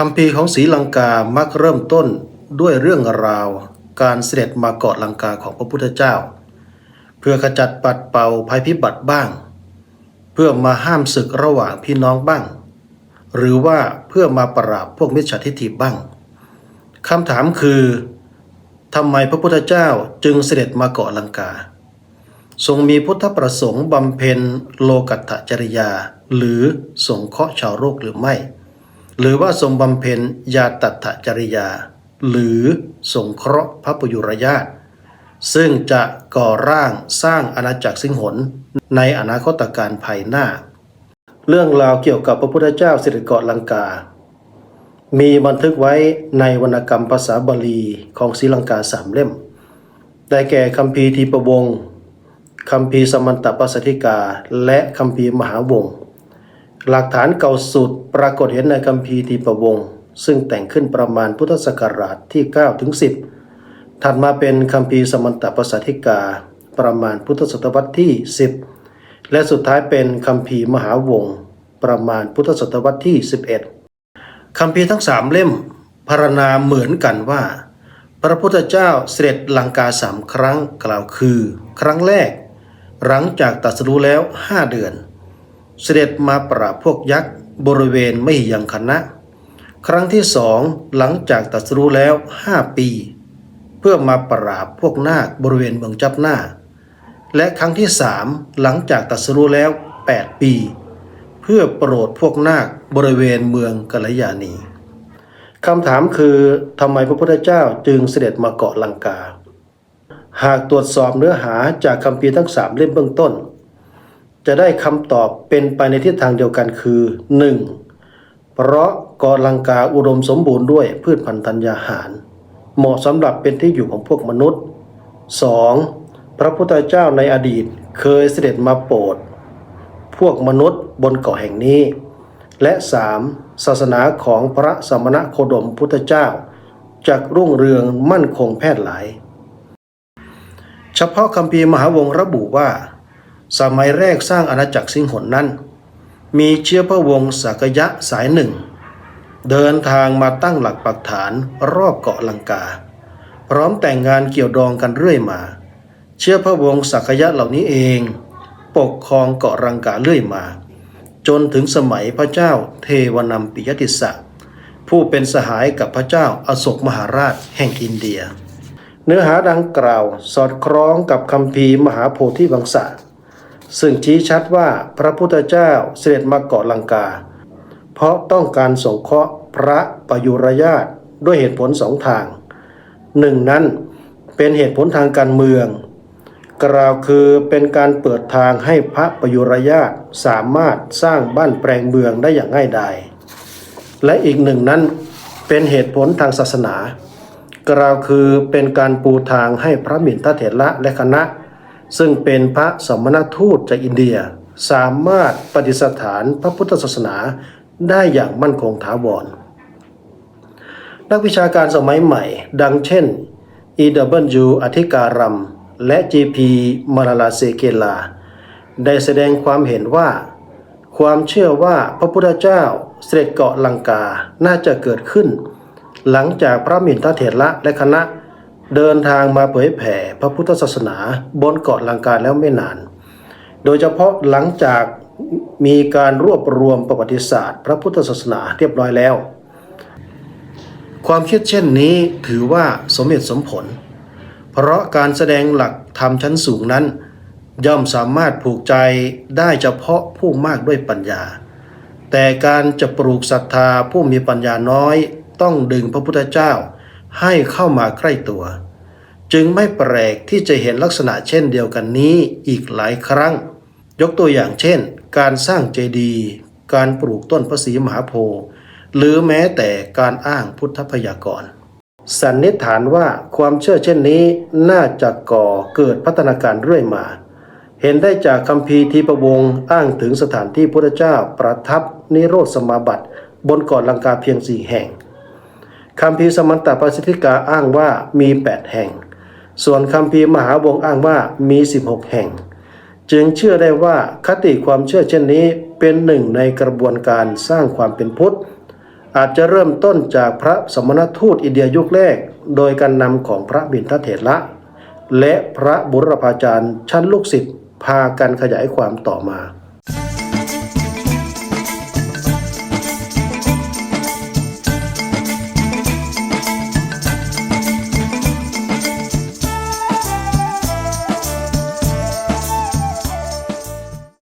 คำพีของศรีลังกามักเริ่มต้นด้วยเรื่องราว การเสด็จมาเกาะลังกาของพระพุทธเจ้า เพื่อขจัดปัดเป่าภัยพิบัติบ้าง เพื่อมาห้ามศึกระหว่างพี่น้องบ้าง หรือว่าเพื่อมาปราบพวกมิจฉาทิฏฐิบ้างคำถามคือทำไมพระพุทธเจ้าจึงเสด็จมาเกาะลังกา ทรงมีพุทธประสงค์บำเพ็ญโลกัตถจริยา หรือสงเคราะห์ชาวโลกหรือไม่ หรือว่าทรงบำเพ็ญญาตัตถจริยา หรือสงเคราะห์พระปยุรญาตซึ่งจะก่อร่างสร้างอาณาจักรสิงหนในอนาคตการภายหน้า เรื่องราวเกี่ยวกับพระพุทธเจ้าสิริเกาะลังกา มีบันทึกไว้ในวรรณกรรมภาษาบาลีของศรีลังกาสามเล่ม ได้แก่คัมภีร์ทีประวงคัมภีร์สมันตปัสสธิกา และคัมภีร์มหาวงศ์ หลักฐานเก่าสุดปรากฏเห็นในคัมภีร์ทีปวง ซึ่งแต่งขึ้นประมาณพุทธศักราชที่ 9 ถึง 10 ถัดมาเป็นคัมภีร์สมันตปัสสธิกา ประมาณพุทธศตวรรษที่ 10 และสุดท้ายเป็นคัมภีร์มหาวงศ์ประมาณพุทธศตวรรษที่ 11คัมภีร์ทั้งสามเล่มพรรณนาเหมือนกันว่า พระพุทธเจ้าเสด็จลังกาสามครั้งกล่าวคือ ครั้งแรก หลังจากตรัสรู้แล้วห้าเดือน เสด็จมาปราบพวกยักษ์บริเวณไม่ยังคณะ ครั้งที่สองหลังจากตรัสรู้แล้วห้าปี เพื่อมาปราบพวกนาคบริเวณเมืองจับหน้า และครั้งที่สามหลังจากตรัสรู้แล้วแปดปี เพื่อโปรดพวกนาคบริเวณเมืองกัลยาณีคำถามคือทำไมพระพุทธเจ้าจึงเสด็จมาเกาะลังกา หากตรวจสอบเนื้อหาจากคัมภีทั้งสามเล่มเบื้องต้น จะได้คำตอบเป็นไปในทิศทางเดียวกันคือ 1. เพราะเกาะลังกาอุดมสมบูรณ์ด้วยพืชพันธุ์ธัญญาหาร เหมาะสำหรับเป็นที่อยู่ของพวกมนุษย์ 2. พระพุทธเจ้าในอดีตเคยเสด็จมาโปรดพวกมนุษย์บนเกาะแห่งนี้ และ 3. ศาสนาของพระสมณะโคดมพุทธเจ้าจักรุ่งเรืองมั่นคงแพร่หลาย เฉพาะคัมภีร์มหาวงระบุว่า สมัยแรกสร้างอาณาจักรสิงหนนั้น มีเชื้อพระวงศ์สักยะสายหนึ่ง เดินทางมาตั้งหลักปักฐานรอบเกาะลังกา พร้อมแต่งงานเกี่ยวดองกันเรื่อยมา เชื้อพระวงศ์สักยะเหล่านี้เอง ปกครองเกาะลังกาเรื่อยมา จนถึงสมัยพระเจ้าเทวนัมปิยติสะผู้เป็นสหายกับพระเจ้าอโศกมหาราชแห่งอินเดีย เนื้อหาดังกล่าวสอดคล้องกับคำพีมหาโพธิวังสะ ซึ่งชี้ชัดว่าพระพุทธเจ้าเสด็จมาเกาะลังกา เพราะต้องการสงเคราะห์พระประยุรญาตด้วยเหตุผลสองทางหนึ่งนั้นเป็นเหตุผลทางการเมือง กล่าวคือเป็นการเปิดทางให้พระประยุรญาตสามารถสร้างบ้านแปลงเมืองได้อย่างง่ายดายและอีกหนึ่งนั้นเป็นเหตุผลทางศาสนา กล่าวคือเป็นการปูทางให้พระมิ่นทเถระและคณะ ซึ่งเป็นพระสมณทูตจากอินเดีย สามารถปฏิสถานพระพุทธศาสนาได้อย่างมั่นคงถาวร นักวิชาการสมัยใหม่ ดังเช่น E.W. อธิการัมและ G.P. มาลาลาเซเกลา ได้แสดงความเห็นว่า ความเชื่อว่าพระพุทธเจ้าเสด็จเกาะลังกาน่าจะเกิดขึ้น หลังจากพระมินทเถระและคณะ เดินทางมาเผยแผ่พระพุทธศาสนาบนเกาะลังกาแล้วไม่นาน โดยเฉพาะหลังจากมีการรวบรวมประวัติศาสตร์ พระพุทธศาสนาเรียบร้อยแล้ว ความคิดเช่นนี้ถือว่าสมเหตุสมผล เพราะการแสดงหลักธรรมชั้นสูงนั้น ย่อมสามารถผูกใจได้เฉพาะผู้มากด้วยปัญญา แต่การจะปลูกศรัทธาผู้มีปัญญาน้อย ต้องดึงพระพุทธเจ้าให้เข้ามาใกล้ตัว จึงไม่แปลกที่จะเห็นลักษณะเช่นเดียวกันนี้อีกหลายครั้ง ยกตัวอย่างเช่น การสร้างเจดีย์การปลูกต้นพระศรีมหาโพธิ์หรือแม้แต่การอ้างพุทธพยากรณ์สันนิษฐานว่าความเชื่อเช่นนี้น่าจะก่อเกิดพัฒนาการเรื่อยมา เห็นได้จากคัมภีทีปวงอ้างถึงสถานที่พระเจ้าประทับนิโรธสมาบัติ บนเกาะลังกาเพียงสี่แห่งคัมภีสมันตปัสสิทธิกาอ้างว่ามี 8 แห่ง ส่วนคัมภีมหาวงอ้างว่ามี 16 แห่ง จึงเชื่อได้ว่าคติความเชื่อเช่นนี้เป็นหนึ่งในกระบวนการสร้างความเป็นพุทธ อาจจะเริ่มต้นจากพระสมณทูตอินเดียยุคแรก โดยการนำของพระบิณฑเถระและพระบุรพาจารย์ชั้นลูกศิษย์พากันขยายความต่อมา